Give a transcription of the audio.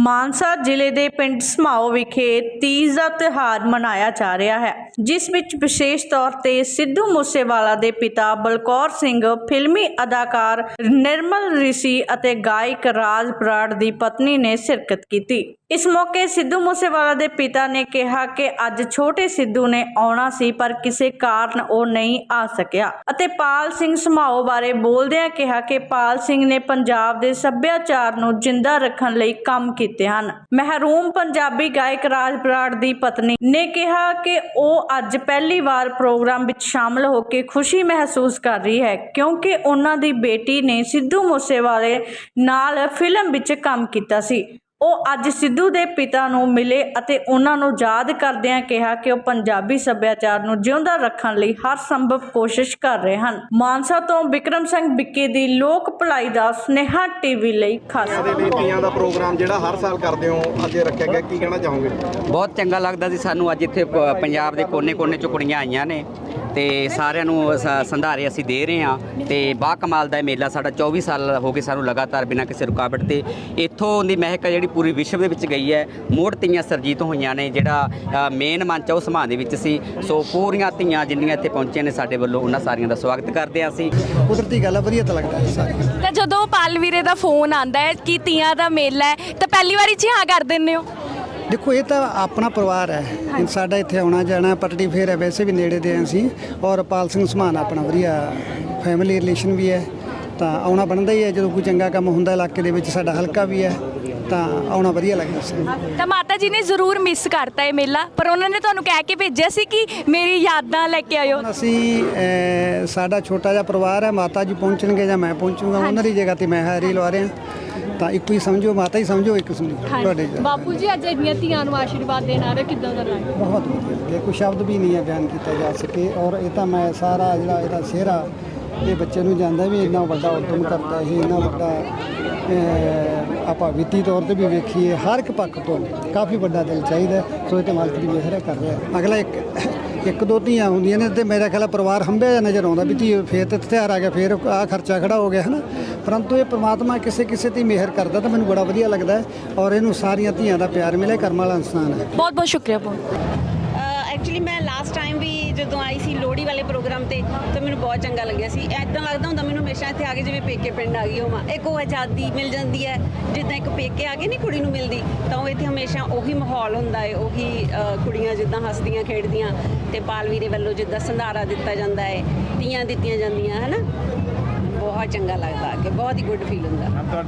ਮਾਨਸਾ ਜ਼ਿਲ੍ਹੇ ਦੇ ਪਿੰਡ ਸਮਾਓ ਵਿਖੇ ਤੀਜ ਦਾ ਤਿਉਹਾਰ ਮਨਾਇਆ ਜਾ ਰਿਹਾ ਹੈ, ਜਿਸ ਵਿੱਚ ਵਿਸ਼ੇਸ਼ ਤੌਰ ਤੇ ਸਿੱਧੂ ਮੂਸੇਵਾਲਾ ਦੇ ਪਿਤਾ ਬਲਕੌਰ ਸਿੰਘ, ਫਿਲਮੀ ਅਦਾਕਾਰ ਨਿਰਮਲ ਰਿਸ਼ੀ ਅਤੇ ਗਾਇਕ ਰਾਜ ਬਰਾੜ ਦੀ ਪਤਨੀ ਨੇ ਸ਼ਿਰਕਤ ਕੀਤੀ। ਇਸ ਮੌਕੇ ਸਿੱਧੂ ਮੂਸੇਵਾਲਾ ਦੇ ਪਿਤਾ ਨੇ ਕਿਹਾ ਕਿ ਅੱਜ ਛੋਟੇ ਸਿੱਧੂ ਨੇ ਆਉਣਾ ਸੀ, ਪਰ ਕਿਸੇ ਕਾਰਨ ਉਹ ਨਹੀਂ ਆ ਸਕਿਆ। ਅਤੇ ਪਾਲ ਸਿੰਘ ਸਮਾਓ ਬਾਰੇ ਬੋਲਦਿਆਂ ਕਿਹਾ ਕਿ ਪਾਲ ਸਿੰਘ ਨੇ ਪੰਜਾਬ ਦੇ ਸੱਭਿਆਚਾਰ ਨੂੰ ਜਿੰਦਾ ਰੱਖਣ ਲਈ ਕੰਮ ਕੀਤੇ ਹਨ। ਮਹਿਰੂਮ ਪੰਜਾਬੀ ਗਾਇਕ ਰਾਜ ਬਰਾੜ ਦੀ ਪਤਨੀ ਨੇ ਕਿਹਾ ਕਿ ਉਹ ਅੱਜ ਪਹਿਲੀ ਵਾਰ ਪ੍ਰੋਗਰਾਮ ਵਿੱਚ ਸ਼ਾਮਲ ਹੋ ਕੇ ਖੁਸ਼ੀ ਮਹਿਸੂਸ ਕਰ ਰਹੀ ਹੈ, ਕਿਉਂਕਿ ਉਹਨਾਂ ਦੀ ਬੇਟੀ ਨੇ ਸਿੱਧੂ ਮੂਸੇਵਾਲੇ ਨਾਲ ਫਿਲਮ ਵਿੱਚ ਕੰਮ ਕੀਤਾ ਸੀ। ਉਹ ਅੱਜ ਸਿੱਧੂ ਦੇ ਪਿਤਾ ਨੂੰ ਮਿਲੇ ਅਤੇ ਉਹਨਾਂ ਨੂੰ ਯਾਦ ਕਰਦਿਆਂ ਕਿਹਾ ਕਿ ਉਹ ਪੰਜਾਬੀ ਸੱਭਿਆਚਾਰ ਨੂੰ ਜਿਉਂਦਾ ਰੱਖਣ ਲਈ ਹਰ ਸੰਭਵ ਕੋਸ਼ਿਸ਼ ਕਰ ਰਹੇ ਹਨ। ਮਾਨਸਾ ਤੋਂ ਵਿਕਰਮ ਸਿੰਘ ਬਿੱਕੇ ਦੀ ਲੋਕ ਭਲਾਈ ਦਾ ਸੁਨੇਹਾ ਟੀਵੀ ਲਈ ਖਾਸ। ਦੇ ਲਈ ਤੀਆਂ ਦਾ ਪ੍ਰੋਗਰਾਮ ਜਿਹੜਾ ਹਰ ਸਾਲ ਕਰਦੇ ਹੋ ਅੱਜ ਰੱਖਿਆ ਗਿਆ ਕੀ ਕਹਿਣਾ ਚਾਹੋਗੇ? ਬਹੁਤ ਚੰਗਾ ਲੱਗਦਾ ਸੀ ਸਾਨੂੰ ਅੱਜ ਇੱਥੇ ਪੰਜਾਬ ਦੇ ਕੋਨੇ-ਕੋਨੇ ਚੋਂ ਕੁੜੀਆਂ ਆਈਆਂ ਨੇ। ਤੇ ਸਾਰਿਆਂ ਨੂੰ ਸ- ਸੰਧਾਰੇ ਅਸੀਂ ਦੇ ਰਹੇ ਹਾਂ ਤੇ ਬਾ ਕਮਾਲ ਦਾ ਇਹ ਮੇਲਾ ਸਾਡਾ 24 ਸਾਲ ਹੋ ਗਏ ਸਾਨੂੰ ਲਗਾਤਾਰ ਬਿਨਾਂ ਕਿਸੇ ਰੁਕਾਵਟ ਤੇ। ਇੱਥੋਂ ਦੀ ਮਹਿਕ ਜਿਹੜੀ ਪੂਰੀ ਵਿਸ਼ਵ ਦੇ ਵਿੱਚ ਗਈ ਹੈ ਮੋੜ ਤੀਆਂ ਸਰਜੀਤ ਹੋਈਆਂ ਨੇ ਜਿਹੜਾ ਮੇਨ ਮੰਚ ਆ ਉਹ ਸਮਾਂ ਦੇ ਵਿੱਚ ਸੀ। ਸੋ ਪੂਰੀਆਂ ਧੀਆਂ ਜਿੰਨੀਆਂ ਇੱਥੇ ਪਹੁੰਚੀਆਂ ਨੇ ਸਾਡੇ ਵੱਲੋਂ ਉਹਨਾਂ ਸਾਰੀਆਂ ਦਾ ਸਵਾਗਤ ਕਰਦੇ ਹਾਂ ਅਸੀਂ। ਕੁਦਰਤੀ ਗੱਲ ਆ ਵਧੀਆ ਤਾਂ ਲੱਗਦਾ ਹੈ ਸਾਰੀ ਤਾਂ ਜਦੋਂ ਪਾਲ ਵੀਰੇ ਦਾ ਫੋਨ ਆਂਦਾ ਹੈ ਕਿ ਤੀਆਂ ਦਾ ਮੇਲਾ ਹੈ ਤਾਂ ਪਹਿਲੀ ਵਾਰੀ ਹੀ ਹਾਂ ਕਰ ਦਿੰਦੇ ਹੋ? ਦੇਖੋ ਇਹ ਤਾਂ ਆਪਣਾ ਪਰਿਵਾਰ ਹੈ। ਸਾਡਾ ਇੱਥੇ ਆਉਣਾ ਜਾਣਾ ਪਟੜੀ ਫੇਰ ਹੈ ਵੈਸੇ ਵੀ ਨੇੜੇ ਦੇ ਹਾਂ ਅਸੀਂ। ਔਰ ਪਾਲ ਸਿੰਘ ਸਮਾਨ ਆਪਣਾ ਵਧੀਆ ਫੈਮਿਲੀ ਰਿਲੇਸ਼ਨ ਵੀ ਹੈ। ਤਾਂ ਆਉਣਾ ਬਣਦਾ ਹੀ ਹੈ ਜਦੋਂ ਕੋਈ ਚੰਗਾ ਕੰਮ ਹੁੰਦਾ ਇਲਾਕੇ ਦੇ ਵਿੱਚ ਸਾਡਾ ਹਲਕਾ ਵੀ ਹੈ ਤਾਂ ਆਉਣਾ ਵਧੀਆ ਲੱਗਦਾ ਸੀ ਤਾਂ ਮਾਤਾ ਜੀ ਨੇ ਜ਼ਰੂਰ ਮਿਸ ਕਰਤਾ ਇਹ ਮੇਲਾ ਪਰ ਉਹਨਾਂ ਨੇ ਤੁਹਾਨੂੰ ਕਹਿ ਕੇ ਭੇਜਿਆ ਸੀ ਕਿ ਮੇਰੀ ਯਾਦਾਂ ਲੈ ਕੇ ਆਇਓ। ਅਸੀਂ ਸਾਡਾ ਛੋਟਾ ਜਿਹਾ ਪਰਿਵਾਰ ਹੈ ਮਾਤਾ ਜੀ ਪਹੁੰਚਣਗੇ ਜਾਂ ਮੈਂ ਪਹੁੰਚੂਗਾ ਉਹਨਾਂ ਦੀ ਜਗ੍ਹਾ ਤੇ ਮੈਂ ਹਾਜ਼ਰੀ ਲਵਾ ਰਿਹਾ। ਤਾਂ ਇੱਕੋ ਹੀ ਸਮਝੋ ਮਾਤਾ ਹੀ ਸਮਝੋ ਇੱਕ ਸੁਣੀ ਤੁਹਾਡੇ ਜੀ ਬਾਪੂ ਜੀ ਅੱਜ ਇੰਨੀਆਂ ਧੀਆਂ ਨੂੰ ਆਸ਼ੀਰਵਾਦ ਦੇਣ ਆ ਰਹੇ ਕਿੱਦਾਂ ਦਾ ਲੱਗ ਬਹੁਤ ਵਧੀਆ ਇਹ ਕੋਈ ਸ਼ਬਦ ਵੀ ਨਹੀਂ ਹੈ ਬਿਆਨ ਕੀਤਾ ਜਾ ਸਕੇ ਔਰ ਇਹ ਤਾਂ ਮੈਂ ਸਾਰਾ ਜਿਹੜਾ ਇਹਦਾ ਸਿਹਰਾ ਇਹ ਬੱਚੇ ਨੂੰ ਜਾਂਦਾ ਵੀ ਇੰਨਾ ਵੱਡਾ ਉਦਮ ਕਰਦਾ ਇਹ ਇੰਨਾ ਵੱਡਾ ਅਹ, ਆਪਾਂ ਵਿੱਤੀ ਤੌਰ ਤੇ ਵੀ ਵੇਖੀਏ ਹਰ ਇੱਕ ਪੱਖ ਤੋਂ ਕਾਫੀ ਵੱਡਾ ਦਿਲ ਚਾਹੀਦਾ ਸੋ ਇਹ ਤੇ ਮਾਲਕ ਦੀ ਮਿਹਰ ਹੈ ਕਰ ਰਿਹਾ ਅਗਲਾ ਇੱਕ ਇੱਕ ਦੋ ਧੀਆਂ ਹੁੰਦੀਆਂ ਨੇ ਤੇ ਮੇਰਾ ਖਿਆਲ ਆ ਪਰਿਵਾਰ ਹੰਬਿਆ ਜਿਹਾ ਨਜ਼ਰ ਆਉਂਦਾ ਵੀ ਧੀ ਫੇਰ ਤੇ ਹਥਿਆਰ ਆ ਗਿਆ, ਫੇਰ ਆ ਖਰਚਾ ਖੜਾ ਹੋ ਗਿਆ, ਹਨਾ? ਪਰੰਤੂ ਇਹ ਪ੍ਰਮਾਤਮਾ ਕਿਸੇ ਕਿਸੇ ਤੇ ਮਿਹਰ ਕਰਦਾ ਤਾਂ ਮੈਨੂੰ ਬੜਾ ਵਧੀਆ ਲੱਗਦਾ ਔਰ ਇਹਨੂੰ ਸਾਰੀਆਂ ਧੀਆਂ ਦਾ ਪਿਆਰ ਮਿਲੇ, ਕਰਮ ਵਾਲਾ ਇਨਸਾਨ ਹੈ। ਬਹੁਤ ਬਹੁਤ ਸ਼ੁਕਰੀਆ, ਬਹੁਤ। ਐਕਚੁਅਲੀ ਮੈਂ ਲਾਸਟ ਟਾਈਮ ਵੀ ਜਦੋਂ ਆਈ ਸੀ ਲੋਹੜੀ ਵਾਲੇ ਪ੍ਰੋਗਰਾਮ ਤੇ, ਤਾਂ ਮੈਨੂੰ ਬਹੁਤ ਚੰਗਾ ਲੱਗਿਆ ਸੀ। ਐਦਾਂ ਲੱਗਦਾ ਹੁੰਦਾ ਮੈਨੂੰ ਹਮੇਸ਼ਾ ਇੱਥੇ ਆ ਕੇ ਜਿਵੇਂ ਪੇਕੇ ਪਿੰਡ ਆ ਗਈ ਹੋਵਾਂ। ਇੱਕ ਉਹ ਆਜ਼ਾਦੀ ਮਿਲ ਜਾਂਦੀ ਹੈ। ਜਿੱਦਾਂ ਇੱਕ ਪੇਕੇ ਆ ਕੇ ਨਹੀਂ ਕੁੜੀ ਨੂੰ ਮਿਲਦੀ, ਤਾਂ ਉਹ ਇੱਥੇ ਹਮੇਸ਼ਾ ਉਹੀ ਮਾਹੌਲ ਹੁੰਦਾ ਹੈ, ਉਹੀ ਕੁੜੀਆਂ ਜਿੱਦਾਂ ਹੱਸਦੀਆਂ, ਖੇਡਦੀਆਂ, ਤੇ ਪਾਲਵੀਰੇ ਵੱਲੋਂ ਜਿੱਦਾਂ ਸੰਧਾਰਾ ਦਿੱਤਾ ਜਾਂਦਾ ਹੈ, ਤੀਆਂ ਦਿੱਤੀਆਂ ਜਾਂਦੀਆਂ, ਹਨਾ? ਬਹੁਤ ਚੰਗਾ ਲੱਗਦਾ ਕਿ, ਬਹੁਤ ਹੀ ਗੁੱਡ ਫੀਲ ਹੁੰਦਾ।